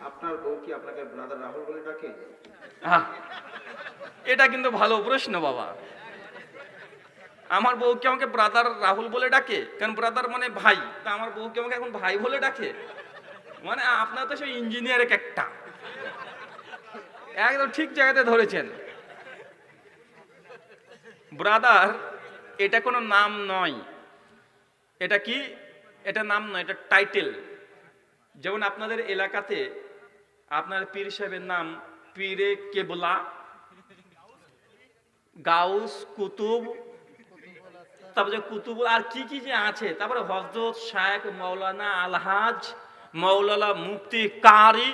আপনার বউ কি আপনাকে ব্রাদার রাহুল বলে ডাকে? এটা কিন্তু ভালো প্রশ্ন, বাবা। আমার বউকে আমাকে ব্রাদার রাহুল বলে ডাকে? কারণ ব্রাদার মানে ভাই। তা আমার বউকে আমাকে এখন ভাই বলে ডাকে? মানে আপনার তো সেই ইঞ্জিনিয়ার একটা। একদম ঠিক জায়গাতে ধরেছেন। ব্রাদার এটা কোনো নাম নয়। এটা কি? এটা নাম নয়, এটা টাইটেল যেমন আপনাদের এলাকাতে আপনার পীর সাহেবের নাম পীরে কেবলা, গাউস, কুতুব, তারপরে কুতুব আর কি কি যে আছে? তারপরে হজরত শায়েখ মৌলানা আলহাজ মৌলানা মুফতি কারি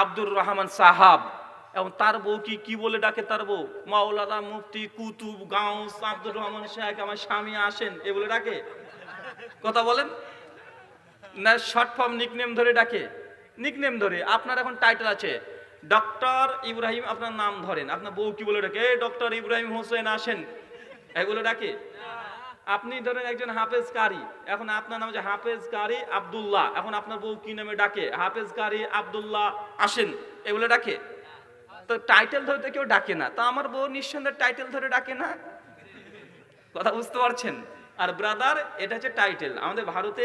আব্দুর রহমান সাহাব, এবং তার বউ কি কি বলে ডাকে তার বউ? মাওলানা মুফতি কুতুব, গাউস, আব্দুর রহমান শাহেখ আমার স্বামী আসেন, এ বলে ডাকে? কথা বলেন? না শর্ট ফর্ম নিকনেম ধরে ডাকে? নিকনেম ধরে। আপনার এখন টাইটেল আছে। ডক্টর ইব্রাহিম আপনার নাম ধরেন। আপনার বউ কি বলে ডাকে? ডক্টর ইব্রাহিম হোসেন আসেন। এগুলো ডাকে? আপনি ধরেন একজন হাফেজ কারি এখন আপনার নাম হচ্ছে হাফেজ কারি আব্দুল্লাহ। এখন আপনার বউ কি নামে ডাকে? হাফেজ কারি আব্দুল্লাহ আসেন। এগুলো ডাকে? তো টাইটেল ধরে তো কেউ ডাকে না। তো আমার বউ নিঃসন্দেহে টাইটেল ধরে ডাকে না? কথা বুঝতে পারছেন? আর ব্রাদার এটা হচ্ছে টাইটেল আমাদের ভারতে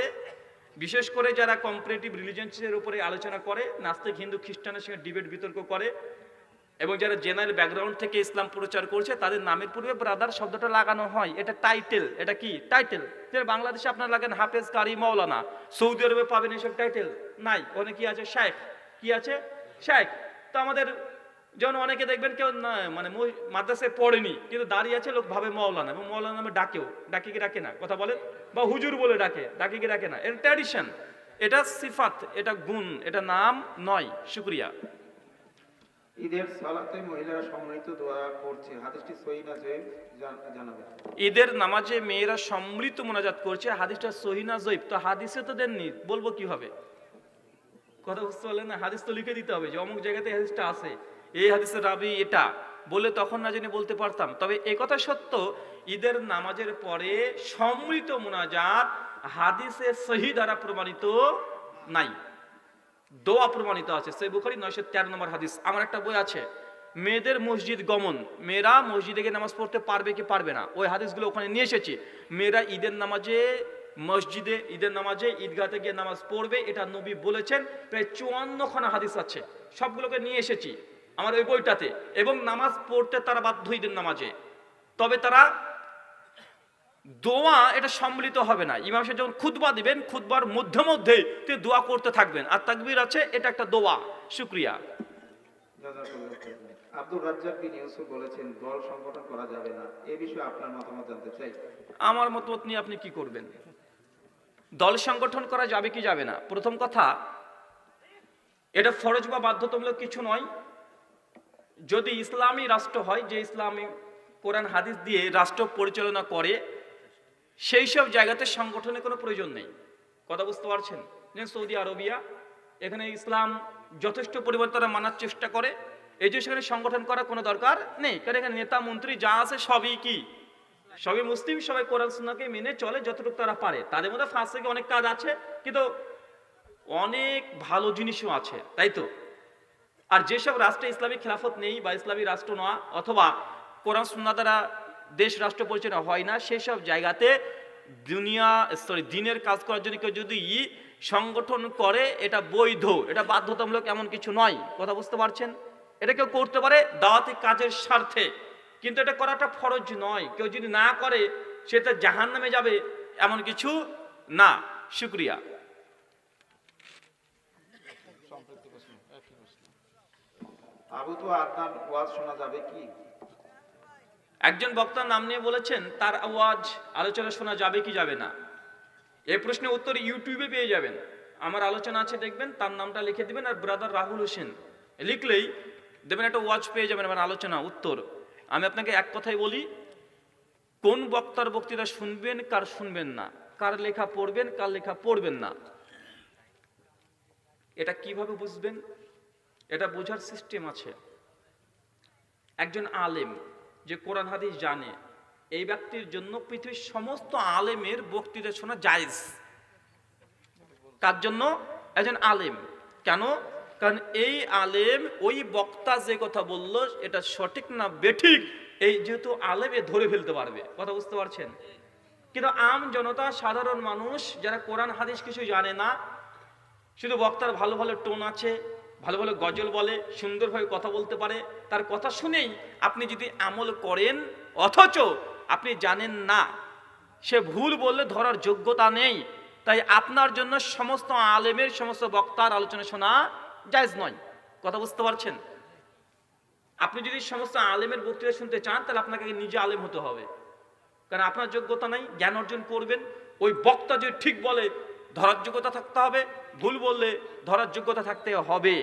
বিশেষ করে যারা কম্পারেটিভ রিলিজিয়ন্সের উপরে আলোচনা করে, নাস্তিক, হিন্দু, খ্রিস্টানের সঙ্গে ডিবেট বিতর্ক করে, এবং যারা জেনারেল ব্যাকগ্রাউন্ড থেকে ইসলাম প্রচার করছে, তাদের নামের পূর্বে ব্রাদার শব্দটা লাগানো হয়। এটা টাইটেল এটা কি? টাইটেল বাংলাদেশে আপনার লাগেন হাফেজ কারি মৌলানা সৌদি আরবে পাবেন এসব টাইটেল নাই। ওখানে কি আছে শেখ কি আছে? শেখ তো আমাদের যেমন অনেকে দেখবেন কেউ না- মানে মাদ্রাসায় পড়েনি কিন্তু দাঁড়িয়ে আছে লোক ভাবে মৌলানা এবং মৌলানা নামে ডাকেও ডাকে কি ডাকে না? কথা বলেন? বা হুজুর বলে ডাকে ডাকে কি ডাকে না? এটা ট্র্যাডিশন এটা সিফাত এটা গুণ এটা নাম নয় শুক্রিয়া। ঈদের সালাতে মহিলারা সম্মিলিত দোয়া করছে হাদিসটি সহি না জানাবেন ঈদের নামাজে মেয়েরা সমৃদ্ধ মোনাজাত করছে হাদিসটা সহিনা জৈব তো হাদিসে তো দেননি বলব কীভাবে? কথা বুঝতে পারলেন না? হাদিস তো লিখে দিতে হবে যে অমুক জায়গাতে হাদিসটা আছে। এই হাদিসের রাবি এটা। বলে তখন না জেনে বলতে পারতাম। তবে এ কথা সত্য, ঈদের নামাজের পরে সমৃদ্ধ মোনাজাত হাদিসে সহি দ্বারা প্রমাণিত নাই। দোয়া প্রমাণিত আছে। সে বুখারি নয়শো তেরো নম্বর হাদিস। আমার একটা বই আছে, মেয়েদের মসজিদ গমন। মেয়েরা মসজিদে গিয়ে নামাজ পড়তে পারবে কি পারবে না? ওই হাদিসগুলো ওখানে নিয়ে এসেছি। মেয়েরা ঈদের নামাজে, মসজিদে ঈদের নামাজে, ঈদগাতে গিয়ে নামাজ পড়বে, এটা নবী বলেছেন। প্রায় চুয়ান্ন চুয়ান্নখানা হাদিস আছে। সবগুলোকে নিয়ে এসেছি। আমার ওই বইটাতে। এবং নামাজ পড়তে তারা বাধ্য ঈদের নামাজে। তবে তারা দোয়া এটা সম্মিলিত হবে না। ইমাম সাহেব যখন খুতবা দিবেন খুতবার মধ্যে মধ্যে তিনি দোয়া করতে থাকবেন। আর তাকবির আছে এটা একটা দোয়া। শুক্রিয়া। আব্দুর রাজ্জাক বিন ইউসুফ বলেছেন দল সংগঠন করা যাবে না। এ বিষয়ে আপনার মতামত জানতে চাই। আমার মতামত নিয়ে আপনি কি করবেন? দল সংগঠন করা যাবে কি যাবে না? প্রথম কথা এটা ফরজ বা বাধ্যতামূলক কিছু নয়। যদি ইসলামী রাষ্ট্র হয়, যে ইসলামী কোরআন, হাদিস দিয়ে রাষ্ট্র পরিচালনা করে, সেই সব জায়গাতে সংগঠনের কোনো প্রয়োজন নেই। কথা বুঝতে পারছেন? যেমন সৌদি আরবিয়া, এখানে ইসলাম যথেষ্ট পরিমাণ তারা মানার চেষ্টা করে, এই যে সেখানে সংগঠন করার কোনো দরকার নেই। কারণ এখানে নেতা, মন্ত্রী যা আছে সবই কি? সবই মুসলিম, সবাই কোরআন, সুন্নাহকে মেনে চলে যতটুকু তারা পারে। তাদের মধ্যে ফাঁস থেকে অনেক কাজ আছে, কিন্তু অনেক ভালো জিনিসও আছে, তাই তো? আর যেসব রাষ্ট্রে ইসলামী খেলাফত নেই বা ইসলামী রাষ্ট্র নয় অথবা কোরআন সুন্না দ্বারা দেশ রাষ্ট্র পরিচালনা হয় না সেই সব জায়গাতে দুনিয়া সরি দিনের কাজ করার জন্য কেউ যদি সংগঠন করে, এটা বৈধ, এটা বাধ্যতামূলক এমন কিছু নয়। কথা বুঝতে পারছেন? এটা কেউ করতে পারে দাওয়াতি কাজের স্বার্থে, কিন্তু এটা করাটা ফরজ নয়। কেউ যদি না করে সেটা জাহান নামে যাবে, এমন কিছু না। শুক্রিয়া। একজন বক্তার নাম নিয়ে বলেছেন, তার আওয়াজ আলোচনা শোনা যাবে কি যাবে না? এই প্রশ্নের উত্তর ইউটিউবে পেয়ে যাবেন। আমার আলোচনা আছে, দেখবেন, তার নামটা লিখে দিবেন আর ব্রাদার রাহুল হোসেন লিখলেই দেবেন একটা ওয়াচ পেয়ে যাবেন আমার আলোচনা, উত্তর। আমি আপনাকে এক কথাই বলি, কোন বক্তার বক্তৃতা শুনবেন, কার শুনবেন না? কার লেখা পড়বেন, কার লেখা পড়বেন না? এটা কীভাবে বুঝবেন? এটা বোঝার সিস্টেম আছে। একজন আলেম যে কোরআন, হাদিস জানে, এই ব্যক্তির জন্য পৃথিবীর সমস্ত আলেমের বক্তৃতা শোনা জায়েজ। কার জন্য একজন আলেম। কেন? কারণ এই আলেম, ওই বক্তা যে কথা বলল, এটা সঠিক না বেঠিক, এই যেহেতু আলেমে ধরে ফেলতে পারবে। কথা বুঝতে পারছেন? কিন্তু আম জনতা, সাধারণ মানুষ, যারা কোরআন, হাদিস কিছু জানে না, শুধু বক্তার ভালো ভালো টোন আছে ভালো ভালো গজল বলে, সুন্দরভাবে কথা বলতে পারে, তার কথা শুনেই আপনি যদি আমল করেন, অথচ আপনি জানেন না, সে ভুল বললে ধরার যোগ্যতা নেই, তাই আপনার জন্য সমস্ত আলেমের, সমস্ত বক্তার আলোচনা শোনা জায়জ নয়। কথা বুঝতে পারছেন? আপনি যদি সমস্ত আলেমের বক্তৃতা শুনতে চান, তাহলে আপনাকে নিজে আলেম হতে হবে। কারণ আপনার যোগ্যতা নাই, জ্ঞান অর্জন করবেন, ওই বক্তা যদি ঠিক বলে ধরার যোগ্যতা থাকতে হবে, ভুল বললে ধরার যোগ্যতা থাকতে হবে।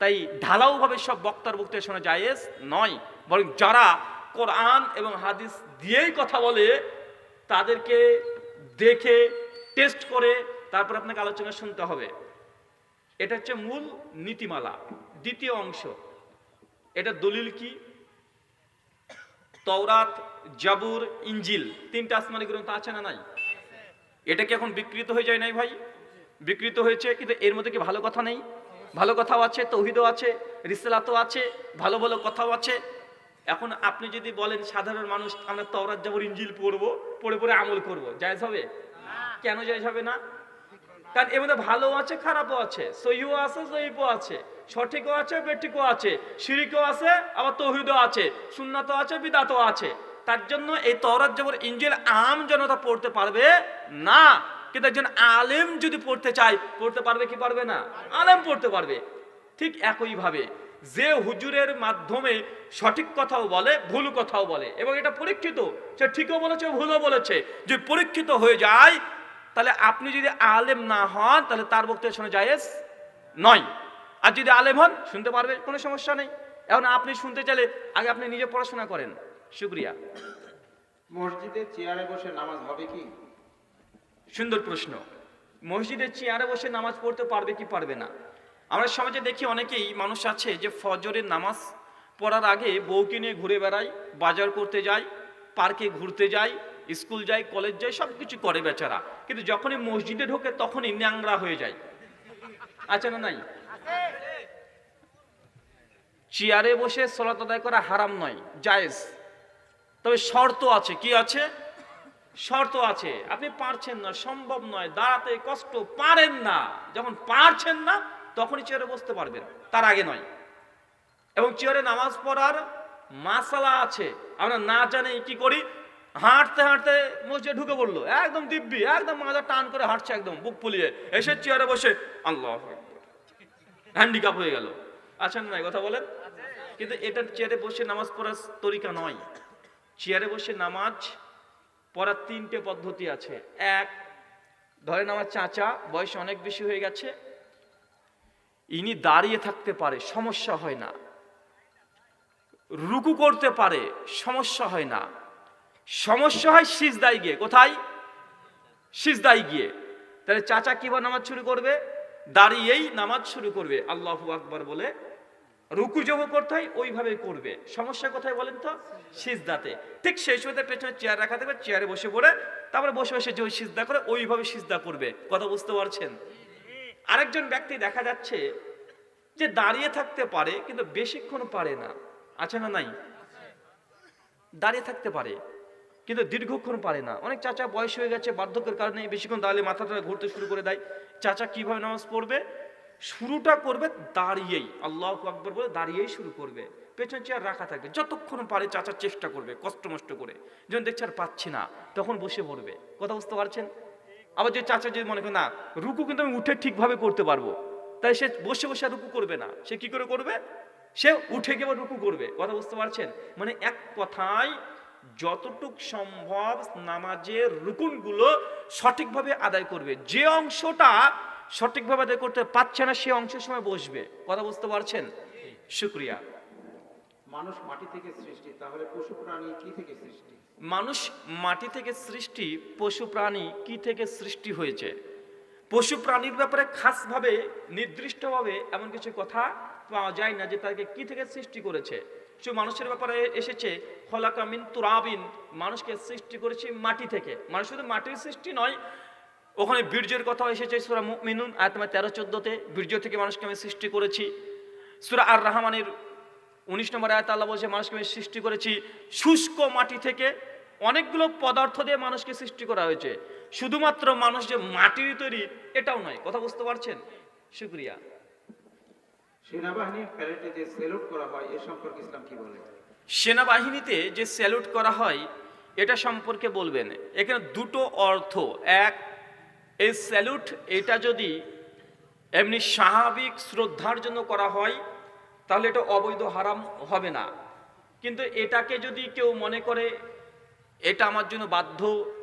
তাই ঢালাওভাবে সব বক্তার বক্তৃতা শোনা জায়েজ নয়, বরং যারা কোরআন এবং হাদিস দিয়েই কথা বলে, তাদেরকে দেখে, টেস্ট করে, তারপর আপনাকে আলোচনা শুনতে হবে। এটা হচ্ছে মূল নীতিমালা, দ্বিতীয় অংশ। এটা দলিল কি? তওরাত, জাবুর ইঞ্জিল তিনটা আসমানি গ্রন্থ আছে না নাই? এটা কি এখন বিকৃত হয়ে যায় নাই ভাই? বিকৃত হয়েছে, কিন্তু এর মধ্যে কি ভালো কথা নেই? ভালো কথাও আছে, তৌহিদও আছে, রিসালাতও আছে, ভালো ভালো কথাও আছে। এখন আপনি যদি বলেন সাধারণ মানুষ, আমরা তওরাত জাবুর ইঞ্জিল পড়ব, পড়ে পড়ে আমল করব, জায়েজ হবে? কেন জায়েজ হবে না? কারণ এর মধ্যে ভালো আছে, খারাপও আছে সহিও আছে, জয়ীফও আছে, সঠিকও আছে, বেঠিকও আছে, শিরিকও আছে, আবার তৌহিদও আছে, সুন্নাতও আছে, বিদাতও আছে। তার জন্য এই তওরাত জবর ইঞ্জিল আম জনতা পড়তে পারবে, না, কিন্তু একজন আলেম যদি পড়তে চায়, পড়তে পারবে কি পারবে না? আলেম পড়তে পারবে। ঠিক একইভাবে যে হুজুরের মাধ্যমে সঠিক কথাও বলে, ভুল কথাও বলে, এবং এটা পরীক্ষিত, সে ঠিকও বলেছে, ভুলও বলেছে যে পরীক্ষিত হয়ে যায়, তাহলে আপনি যদি আলেম না হন, তাহলে তার বক্তব্য শোনা জায়েজ নয়। আর যদি আলেম হন, শুনতে পারবে, কোনো সমস্যা নেই। এখন আপনি শুনতে চাইলে আগে আপনি নিজে পড়াশোনা করেন। শুক্রিয়া। মসজিদে চেয়ারে বসে নামাজ হবে কি? সুন্দর প্রশ্ন। মসজিদে চেয়ারে বসে নামাজ পড়তে পারবে কি পারবে না? আমরা সমাজে দেখি অনেকেই মানুষ আছে যে ফজরের নামাজ পড়ার আগে বউকে নিয়ে ঘুরে বেড়ায় বাজার করতে যায় পার্কে ঘুরতে যায় স্কুল যায় কলেজ যায় সব কিছু করে বেচারা। কিন্তু যখনই মসজিদে ঢোকে তখনই ন্যাংরা হয়ে যায়। আছে না নাই? চেয়ারে বসে সলাত আদায় করা হারাম নয় জায়েজ। তবে শর্ত আছে, কি আছে? শর্ত আছে, আপনি পারছেন না, সম্ভব নয়, দাঁড়াতে কষ্ট, পারেন না। যখন পারছেন না, তখনই চেয়ারে বসতে পারবেন, তার আগে নয়। এবং চেয়ারে নামাজ পড়ার মাসালা আছে, আমরা না জানি কি করি, হাঁটতে হাঁটতে মসজিদে ঢুকে পড়ল, একদম দিব্যি, একদম মাজা টান করে হাঁটছে একদম, বুক ফুলিয়ে, এসে চেয়ারে বসে, আল্লাহ হ্যান্ডিক্যাপ হয়ে গেল। আছেন না কথা বলেন? কিন্তু এটা চেয়ারে বসে নামাজ পড়ার তরিকা নয়। চেয়ারে বসে নামাজ পড়ার তিনটে পদ্ধতি আছে। এক, ধরেন আমার চাচা বয়স অনেক বেশি হয়ে গেছে, ইনি দাঁড়িয়ে থাকতে পারে, সমস্যা হয় না। রুকু করতে পারে, সমস্যা হয় না। সমস্যা হয় সিজদাই গিয়ে। কোথায়? সিজদাই গিয়ে। তাহলে চাচা কীভাবে নামাজ শুরু করবে? দাঁড়িয়েই নামাজ শুরু করবে। আল্লাহু আকবার বলে রুকু জব করতে হয়, ওইভাবে করবে। সমস্যা কোথায় বলেন তো? সিজদাতে। ঠিক সেই সময় পেছনে চেয়ার রাখা থাকবে চেয়ারে বসে পড়ে, তারপরে বসে বসে যে সিজদা করে, ওইভাবে সিজদা করবে। কথা বুঝতে পারছেন? আরেকজন ব্যক্তি দেখা যাচ্ছে যে দাঁড়িয়ে থাকতে পারে, কিন্তু বেশিক্ষণ পারে না। আছে না নাই? দাঁড়িয়ে থাকতে পারে, কিন্তু দীর্ঘক্ষণ পারে না। অনেক চাচা বয়স হয়ে গেছে, বার্ধক্যের কারণে বেশিক্ষণ দাঁড়িয়ে মাথাটা ঘুরতে শুরু করে দেয়। চাচা কীভাবে নামাজ পড়বে? শুরুটা করবে দাঁড়িয়েই, আল্লাহ আকবর বলে দাঁড়িয়েই শুরু করবে। পেছন চেয়ার রাখা থাকবে, যতক্ষণ পারে চাচার চেষ্টা করবে, কষ্ট মষ্ট করে। যখন দেখছে আর পাচ্ছি না, তখন বসে পড়বে। কথা বুঝতে পারছেন? আবার যে চাচা যদি মনে করে, না, রুকু কিন্তু আমি উঠে ঠিকভাবে করতে পারব। তাই সে বসে বসে রুকু করবে না। সে কি করে করবে? সে উঠে গিয়ে রুকু করবে। কথা বুঝতে পারছেন? মানে এক কথায় যতটুক সম্ভব নামাজের রুকুনগুলো সঠিকভাবে আদায় করবে। যে অংশটা সঠিকভাবে আদায় করতে পারছে না সে অংশের সময় বসবে। কথা বুঝতে পারছেন? শুক্রিয়া। মানুষ মাটি থেকে সৃষ্টি তাহলে পশু প্রাণী কি থেকে সৃষ্টি? মানুষ মাটি থেকে সৃষ্টি পশু প্রাণী কি থেকে সৃষ্টি হয়েছে? পশু প্রাণীর ব্যাপারে খাসভাবে নির্দিষ্টভাবে এমন কিছু কথা পাওয়া যায় না যে তাকে কি থেকে সৃষ্টি করেছে। শুধু মানুষের ব্যাপারে এসেছে খলাকামিন তুরাবিন। মানুষকে সৃষ্টি করেছে মাটি থেকে। মানুষ শুধু মাটির সৃষ্টি নয় ওখানে বীর্যের কথা এসেছে সুরা মিনুন আয়াত নম্বর তেরো চোদ্দোতে। বীর্য থেকে মানুষকে আমি সৃষ্টি করেছি। সুরা আর রহমানের উনিশ নম্বর আয়াত আল্লাহ বলছে মানুষকে আমি সৃষ্টি করেছি। শুষ্ক মাটি থেকে অনেকগুলো পদার্থ দিয়ে মানুষকে সৃষ্টি করা হয়েছে। শুধুমাত্র মানুষ যে মাটির তৈরি এটাও নয়। কথা বুঝতে পারছেন? শুক্রিয়া। সেনাবাহিনীর প্যারেডে যে সেলুট করা হয় এ সম্পর্কে ইসলাম কি বলে? সেনাবাহিনীতে যে স্যালুট করা হয় এটা সম্পর্কে বলবেন। এখানে দুটো অর্থ। এক এই স্যালুট, এটা যদি এমনি স্বাভাবিক শ্রদ্ধার জন্য করা হয়, তাহলে এটা অবৈধ হারাম হবে না। কিন্তু এটাকে যদি কেউ মনে করে, এটা আমার জন্য বাধ্য,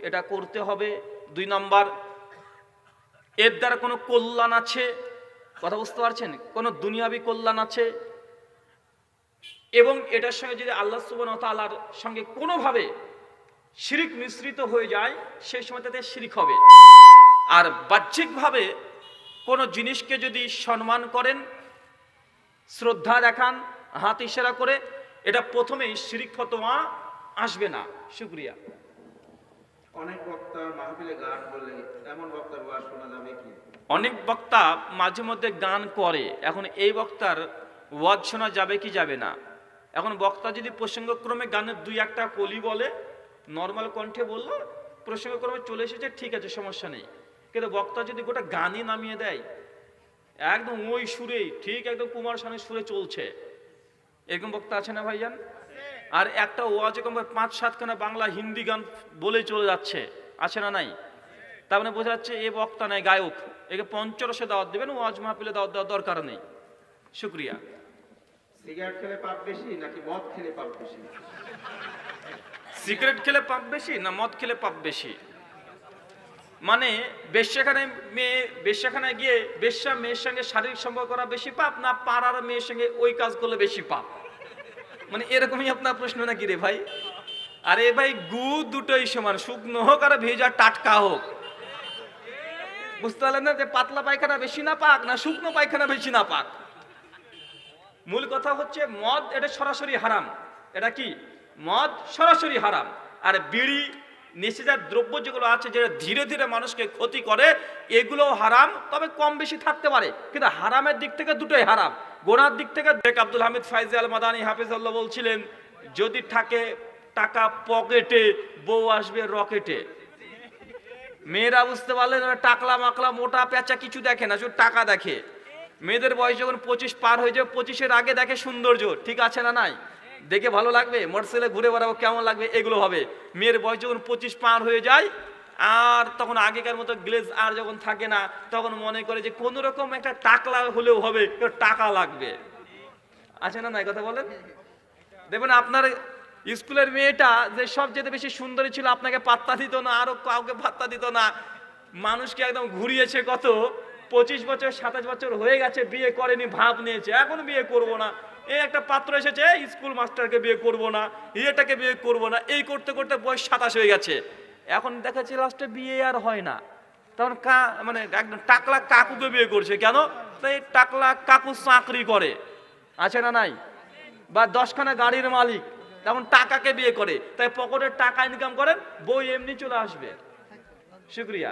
এটা করতে হবে দুই নম্বর, এর দ্বারা কোনো কল্যাণ আছে? কথা বুঝতে পারছেন? কোনো দুনিয়াবি কল্যাণ আছে? এবং এটার সঙ্গে যদি আল্লাহ সুবহান তালার সঙ্গে কোনোভাবে শিরিক মিশ্রিত হয়ে যায়, সেই সময় তাতে শিরিক হবে। আর বাহ্যিকভাবে কোনো জিনিসকে যদি সম্মান করেন শ্রদ্ধা দেখান হাত ইশারা করে এটা প্রথমেই শিরিক ফতোয়া আসবে না। শুক্রিয়া। অনেক বক্তা মাহফিলে গান বলে এমন বক্তার ওয়াজ শোনা যাবে কি? অনেক বক্তা মাঝে মধ্যে গান করে এখন এই বক্তার ওয়াজ শোনা যাবে কি যাবে না? এখন বক্তা যদি প্রসঙ্গক্রমে গানের দুই একটা কলি বলে নর্মাল কণ্ঠে বলল প্রসঙ্গক্রমে চলে এসেছে ঠিক আছে সমস্যা নেই। কিন্তু বক্তা যদি গোটা গানই নামিয়ে দেয় একদম ওই সুরেই ঠিক একদম কুমার শানের সুরে চলছে। এরকম বক্তা আছে না ভাইজান? আর একটা ওয়াজ কম করে পাঁচ সাতখানা বাংলা হিন্দি গান বলে চলে যাচ্ছে। আছে না নাই? তার মানে বোঝা যাচ্ছে এ বক্তা নাই গায়ক। একে পঞ্চরসে দাওয়াত দেবেন ওয়াজ মাহফিলে দাওয়াত দেওয়ার দরকার নেই। শুক্রিয়া। সিগারেট খেলে পাপ বেশি নাকি মদ খেলে পাপ বেশি? সিগারেট খেলে পাপ বেশি না মদ খেলে পাপ বেশি? মানে বেশ্যাখানায় মেয়ে বেশ্যাখানায় গিয়ে বেশ্যা মেয়ের সঙ্গে শারীরিক সম্পর্ক করা বেশি পাপ না পাড়ার মেয়ের সঙ্গে ওই কাজ করলে বেশি পাপ? মানে এরকমই আপনার প্রশ্ন নাকি রে ভাই? আরে ভাই, গু দুটোই সমান, শুকনো হোক আর ভেজা টাটকা হোক। বুঝতে পারলেন না যে পাতলা পায়খানা বেশি না পাক না শুকনো পায়খানা বেশি না পাক? মূল কথা হচ্ছে মদ এটা সরাসরি হারাম। এটা কি? মদ সরাসরি হারাম। আর বিড়ি নেশাজাত দ্রব্য যেগুলো আছে, যেটা ধীরে ধীরে মানুষকে ক্ষতি করে এগুলো হারাম, তবে কম বেশি থাকতে পারে। কিন্তু হারামের দিক থেকে দুটোই হারাম। গোনার দিক থেকে শেখ আব্দুল হামিদ ফাইজ আল মাদানী হাফিজাল্লাহ বলছিলেন, যদি থাকে টাকা পকেটে, বউ আসবে রকেটে। মেয়েরা বুঝতে পারলেন টাকলা মাকলা মোটা পেঁচা কিছু দেখে না, শুধু টাকা দেখে। মেয়েদের বয়স যখন পঁচিশ পার হয়ে যাবে, পঁচিশের আগে দেখে সৌন্দর্য, ঠিক আছে না নাই? দেখে ভালো লাগবে, মোটরসাইকেলে ঘুরে বেড়াবো, কেমন লাগবে, এগুলো হবে মেয়ের বয়স যখন পঁচিশ পার হয়ে যায়, আর তখন আগেকার মতো গ্লেজ আর যখন থাকে না, তখন মনে করে যে কোনো রকম একটা টাকলা হলেও হবে টাকা লাগবে। আছে না নাই কথা বলেন? দেখবেন আপনার স্কুলের মেয়েটা যে সবচেয়ে বেশি সুন্দরী ছিল, আপনাকে পাত্তা দিত না, আরও কাউকে পাত্তা দিত না। মানুষকে একদম ঘুরিয়েছে কত? পঁচিশ বছর, সাতাশ বছর হয়ে গেছে, বিয়ে করেনি, ভাব নিয়েছে, এখন বিয়ে করব না। এই একটা পাত্র এসেছে স্কুল মাস্টারকে বিয়ে করব না ইয়েটাকে বিয়ে করব না। এই করতে করতে বয়স সাতাশ হয়ে গেছে। এখন দেখাচ্ছে লাস্টে বিয়ে আর হয় না। তখন কা মানে একদম টাকলা কাকুকে বিয়ে করছে। কেন? তাই টাকলা কাকু চাকরি করে। আছে না নাই? বা দশখানা গাড়ির মালিক তেমন টাকাকে বিয়ে করে। তাই পকেটের টাকা ইনকাম করেন, বই এমনি চলে আসবে। শুক্রিয়া।